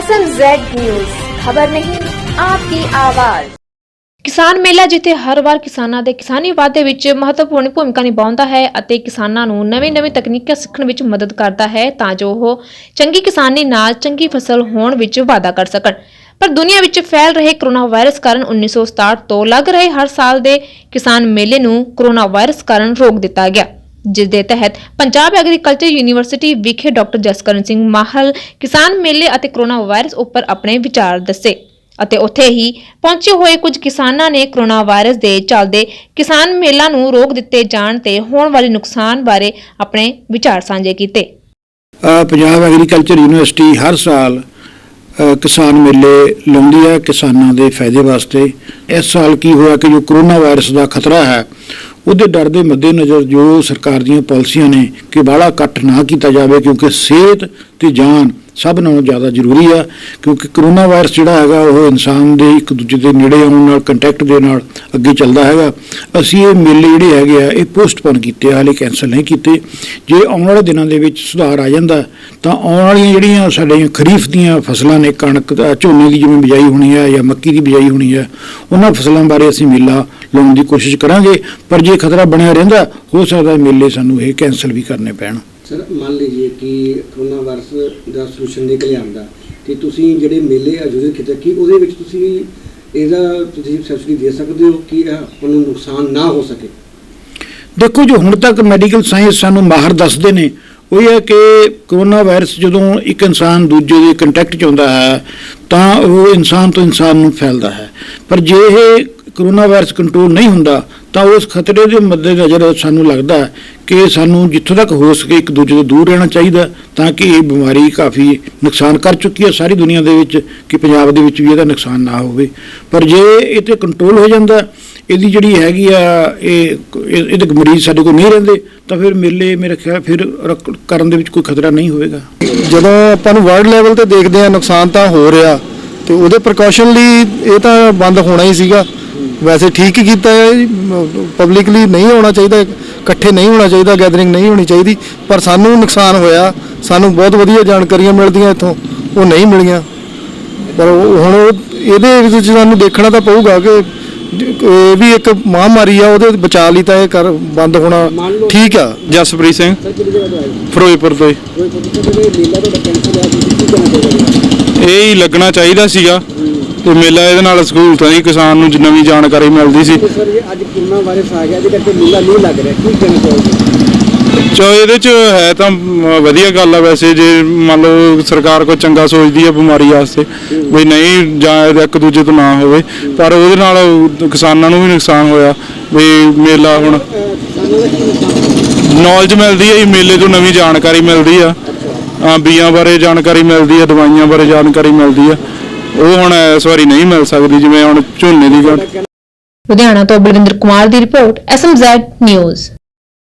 S M Z news खबर नहीं आपकी आवाज ਕਿਸਾਨ ਮੇਲਾ ਜਿੱਥੇ ਹਰ ਵਾਰ ਕਿਸਾਨਾਂ ਦੇ ਕਿਸਾਨੀ ਵਾਧੇ ਵਿੱਚ ਮਹੱਤਵਪੂਰਨ ਭੂਮਿਕਾ ਨਿਭਾਉਂਦਾ ਹੈ ਅਤੇ ਕਿਸਾਨਾਂ ਨੂੰ ਨਵੇਂ-ਨਵੇਂ ਤਕਨੀਕਾਂ ਸਿੱਖਣ ਵਿੱਚ ਮਦਦ ਕਰਦਾ ਹੈ ਤਾਂ ਜੋ ਉਹ ਚੰਗੀ ਕਿਸਾਨੀ ਨਾਲ ਚੰਗੀ ਫਸਲ ਹੋਣ ਵਿੱਚ ਵਾਧਾ ਕਰ ਸਕਣ ਪਰ ਦੁਨੀਆ ਵਿੱਚ ਫੈਲ ਰਹੇ ਕਰੋਨਾ ਵਾਇਰਸ ਕਾਰਨ 1967 ਤੋਂ ਲੱਗ ਰਹੇ ਹਰ ਸਾਲ ਦੇ ਕਿਸਾਨ ਮੇਲੇ ਨੂੰ ਕਰੋਨਾ ਵਾਇਰਸ ਕਾਰਨ ਰੋਕ ਦਿੱਤਾ ਗਿਆ ਜਿਸ ਦੇ ਤਹਿਤ ਪੰਜਾਬ ਐਗਰੀਕਲਚਰ ਯੂਨੀਵਰਸਿਟੀ ਵਿਖੇ ਡਾਕਟਰ ਜਸਕਰਨ ਸਿੰਘ ਮਾਹਲ ਕਿਸਾਨ ਮੇਲੇ ਅਤੇ ਕਰੋਨਾ ਵਾਇਰਸ ਉੱਪਰ ਆਪਣੇ ਵਿਚਾਰ ਦੱਸੇ ਅਤੇ ਉੱਥੇ ਹੀ ਪਹੁੰਚੇ ਹੋਏ ਕੁਝ ਕਿਸਾਨਾਂ ਨੇ ਕਰੋਨਾ ਵਾਇਰਸ ਦੇ ਚੱਲਦੇ ਕਿਸਾਨ ਮੇਲਾ ਨੂੰ ਰੋਕ ਦਿੱਤੇ ਜਾਣ ਤੇ ਹੋਣ ਵਾਲੇ ਨੁਕਸਾਨ ਬਾਰੇ ਆਪਣੇ ਵਿਚਾਰ ਸਾਂਝੇ ਕੀਤੇ। ਅ, ਪੰਜਾਬ ਐਗਰੀਕਲਚਰ ਯੂਨੀਵਰਸਿਟੀ ਹਰ ਸਾਲ ਅ, ਕਿਸਾਨ ਮੇਲੇ ਲਾਉਂਦੀ ਹੈ ਕਿਸਾਨਾਂ ਦੇ ਫਾਇਦੇ ਵਾਸਤੇ। ਇਸ ਸਾਲ ਕੀ ਹੋਇਆ ਕਿ ਜੋ ਕੋਰੋਨਾ ਵਾਇਰਸ ਦਾ ਖਤਰਾ ਹੈ ਉਹਦੇ ਡਰ ਦੇ ਮੱਦੇਨਜ਼ਰ ਜੋ ਸਰਕਾਰ ਦੀਆਂ ਪਾਲਿਸੀਆਂ ਨੇ ਕਿ ਬਾਹਲਾ ਇਕੱਠ ਨਾ ਕੀਤਾ ਜਾਵੇ ਕਿਉਂਕਿ ਸਿਹਤ ਤੇ ਜਾਨ ਸਭ ਨਾਲੋਂ ਜ਼ਿਆਦਾ ਜ਼ਰੂਰੀ ਆ, ਕਿਉਂਕਿ ਕਰੋਨਾ ਵਾਇਰਸ ਜਿਹੜਾ ਹੈਗਾ, ਉਹ ਇਨਸਾਨ ਦੇ ਇੱਕ ਦੂਜੇ ਦੇ ਨੇੜੇ ਆਉਣ ਨਾਲ ਕੰਟੈਕਟ ਦੇ ਨਾਲ ਅੱਗੇ ਚੱਲਦਾ ਹੈਗਾ। ਅਸੀਂ ਇਹ ਮੇਲੇ ਜਿਹੜੇ ਹੈਗੇ ਆ, ਇਹ ਪੋਸਟਪੋਨ ਕੀਤੇ ਆ, ਹਾਲੇ ਕੈਨਸਲ ਨਹੀਂ ਕੀਤੇ। ਜੇ ਆਉਣ ਵਾਲੇ ਦਿਨਾਂ ਦੇ ਵਿੱਚ ਸੁਧਾਰ ਆ ਜਾਂਦਾ, ਤਾਂ ਆਉਣ ਵਾਲੀਆਂ ਜਿਹੜੀਆਂ ਸਾਡੀਆਂ ਖਰੀਫ ਦੀਆਂ ਫਸਲਾਂ ਨੇ, ਕਣਕ ਦਾ ਝੋਨੇ ਦੀ ਜਿਵੇਂ ਬਿਜਾਈ ਹੋਣੀ ਹੈ ਜਾਂ ਮੱਕੀ ਦੀ ਬਿਜਾਈ ਹੋਣੀ ਹੈ ਉਹਨਾਂ ਫਸਲਾਂ ਬਾਰੇ ਅਸੀਂ ਮੇਲਾ ਲਾਉਣ ਦੀ ਕੋਸ਼ਿਸ਼ ਕਰਾਂਗੇ। ਪਰ ਜੇ ਖਤਰਾ ਬਣਿਆ ਰਹਿੰਦਾ, ਹੋ ਸਕਦਾ ਮੇਲੇ ਸਾਨੂੰ ਇਹ ਕੈਨਸਲ ਵੀ ਕਰਨੇ ਪੈਣ। ਸਰ, ਮੰਨ ਲਈਏ ਕਿ ਕਰੋਨਾ ਵਾਇਰਸ ਦਾ ਸੋਲੂਸ਼ਨ ਨਿਕਲ ਆਉਂਦਾ ਕਿ ਤੁਸੀਂ ਜਿਹੜੇ ਮੇਲੇ ਆਯੋਜਿਤ ਕੀਤੇ, ਕੀ ਉਹਦੇ ਵਿੱਚ ਤੁਸੀਂ ਇਹਦਾ ਤੁਸੀਂ ਸਬਸਿਡੀ ਦੇ ਸਕਦੇ ਹੋ ਕਿ ਆਪਾਂ ਨੂੰ ਨੁਕਸਾਨ ਨਾ ਹੋ ਸਕੇ? ਦੇਖੋ ਜੋ, ਹੁਣ ਤੱਕ ਮੈਡੀਕਲ ਸਾਇੰਸ ਸਾਨੂੰ ਮਾਹਰ ਦੱਸਦੇ ਨੇ। ਉਹ ਇਹ ਹੈ ਕਿ ਕਰੋਨਾ ਵਾਇਰਸ ਜਦੋਂ ਇੱਕ ਇਨਸਾਨ ਦੂਜੇ ਦੇ ਕੰਟੈਕਟ 'ਚ ਆਉਂਦਾ ਹੈ, ਤਾਂ ਉਹ ਇਨਸਾਨ ਤੋਂ ਇਨਸਾਨ ਨੂੰ ਫੈਲਦਾ ਹੈ। ਪਰ ਜੇ ਇਹ ਕਰੋਨਾ ਵਾਇਰਸ ਕੰਟਰੋਲ ਨਹੀਂ ਹੁੰਦਾ, ਤਾਂ ਉਸ ਖਤਰੇ ਦੇ ਮੱਦੇਨਜ਼ਰ ਸਾਨੂੰ ਲੱਗਦਾ ਕਿ ਸਾਨੂੰ ਜਿੱਥੋਂ ਤੱਕ ਹੋ ਸਕੇ ਇੱਕ ਦੂਜੇ ਤੋਂ ਦੂਰ ਰਹਿਣਾ ਚਾਹੀਦਾ, ਤਾਂ ਕਿ ਇਹ ਬਿਮਾਰੀ ਕਾਫੀ ਨੁਕਸਾਨ ਕਰ ਚੁੱਕੀ ਹੈ ਸਾਰੀ ਦੁਨੀਆ ਦੇ ਵਿੱਚ, ਕਿ ਪੰਜਾਬ ਦੇ ਵਿੱਚ ਵੀ ਇਹਦਾ ਨੁਕਸਾਨ ਨਾ ਹੋਵੇ। ਪਰ ਜੇ ਇਹ ਤੇ ਕੰਟਰੋਲ ਹੋ ਜਾਂਦਾ, ਇਹਦੀ ਜਿਹੜੀ ਹੈਗੀ ਆ, ਇਹ ਇਹਦੇ ਮਰੀਜ਼ ਸਾਡੇ ਕੋਲ ਨਹੀਂ ਰਹਿੰਦੇ, ਤਾਂ ਫਿਰ ਮੇਲੇ, ਮੇਰੇ ਖਿਆਲ ਫਿਰ ਰਕ- ਕਰਨ ਦੇ ਵਿੱਚ ਕੋਈ ਖਤਰਾ ਨਹੀਂ ਹੋਵੇਗਾ। ਜਦੋਂ ਆਪਾਂ ਨੂੰ ਵਰਲਡ ਲੈਵਲ ਤੇ ਦੇਖਦੇ ਆ ਨੁਕਸਾਨ ਤਾਂ ਹੋ ਰਿਹਾ, ਤੇ ਉਹਦੇ ਪ੍ਰੀਕਾਸ਼ਨ ਲਈ ਇਹ ਤਾਂ ਬੰਦ ਹੋਣਾ ਹੀ ਸੀਗਾ। ਵੈਸੇ ਠੀਕ ਹੀ ਕੀਤਾ ਹੈ ਪਬਲਿਕਲੀ ਨਹੀਂ ਹੋਣਾ ਚਾਹੀਦਾ ਇਕੱਠੇ ਨਹੀਂ ਹੋਣਾ ਚਾਹੀਦਾ ਗੈਦਰਿੰਗ ਨਹੀਂ ਹੋਣੀ ਚਾਹੀਦੀ ਪਰ ਸਾਨੂੰ ਨੁਕਸਾਨ ਹੋਇਆ। ਸਾਨੂੰ ਬਹੁਤ ਵਧੀਆ ਜਾਣਕਾਰੀਆਂ ਮਿਲਦੀਆਂ ਇੱਥੋਂ ਉਹ ਨਹੀਂ ਮਿਲੀਆਂ। ਪਰ ਉਹ- ਹੁਣ ਉਹ- ਇਹਦੇ ਵਿੱਚ ਸਾਨੂੰ ਦੇਖਣਾ ਤਾਂ ਪਊਗਾ ਕਿ ਇਹ ਵੀ ਇੱਕ ਮਹਾਮਾਰੀ ਆ ਉਹਦੇ ਬਚਾਅ ਲਈ ਤਾਂ ਇਹ ਕਰ ਬੰਦ ਹੋਣਾ ਠੀਕ ਆ। ਜਸਪ੍ਰੀਤ ਸਿੰਘ। ਫਿਰੋਜ਼ਪੁਰ ਤੋਂ ਇਹ ਹੀ ਲੱਗਣਾ ਚਾਹੀਦਾ ਸੀਗਾ। ਤੇ ਮੇਲਾ ਇਹਦੇ ਨਾਲ ਸਹੂਲਤਾਂ ਦੀ ਕਿਸਾਨ ਨੂੰ ਨਵੀਂ ਜਾਣਕਾਰੀ ਮਿਲਦੀ ਸੀ। ਸਰ ਇਹ ਅੱਜ ਕਰੋਨਾ ਵਾਇਰਸ ਆ ਗਿਆ? ਇਹਦੇ ਕਰਕੇ ਮੇਲਾ ਨਹੀਂ ਲੱਗ ਰਿਹਾ। ਕੀ ਕਹਿਣਾ ਚਾਹੋਗੇ? ਚੋ ਇਹਦੇ ਚ ਹੈ ਤਾਂ ਵਧੀਆ ਗੱਲ ਆ ਵੈਸੇ ਜੇ ਮੰਨ ਲਓ ਸਰਕਾਰ ਕੋਈ ਚੰਗਾ ਸੋਚਦੀ ਹੈ ਬਿਮਾਰੀ ਵਾਸਤੇ ਵੀ ਨਹੀਂ ਜਾਂ ਇੱਕ ਦੂਜੇ ਤੋਂ ਨਾ ਹੋਵੇ ਪਰ ਉਹਦੇ ਨਾਲ ਕਿਸਾਨਾਂ ਨੂੰ ਵੀ ਨੁਕਸਾਨ ਹੋਇਆ ਵੀ ਮੇਲਾ ਹੁਣ ਕੀ ਨੌਲੇਜ ਮਿਲਦੀ ਹੈ ਜੀ ਮੇਲੇ ਤੋਂ ਨਵੀਂ ਜਾਣਕਾਰੀ ਮਿਲਦੀ ਆ। ਆ ਬੀਆਂ ਬਾਰੇ ਜਾਣਕਾਰੀ ਮਿਲਦੀ ਆ ਦਵਾਈਆਂ ਬਾਰੇ ਜਾਣਕਾਰੀ ਮਿਲਦੀ ਆ। ਉਹ ਹੁਣ ਇਸ ਵਾਰੀ ਨਹੀਂ ਮਿਲ ਸਕਦੀ, ਜਿਵੇਂ ਹੁਣ ਝੋਨੇ ਦੀ ਗੱਲ। ਲੁਧਿਆਣਾ ਤੋਂ ਬਲਵਿੰਦਰ ਕੁਮਾਰ ਦੀ ਰਿਪੋਰਟ ਐਸਐਮਜ਼ੈਡ ਨਿਊਜ਼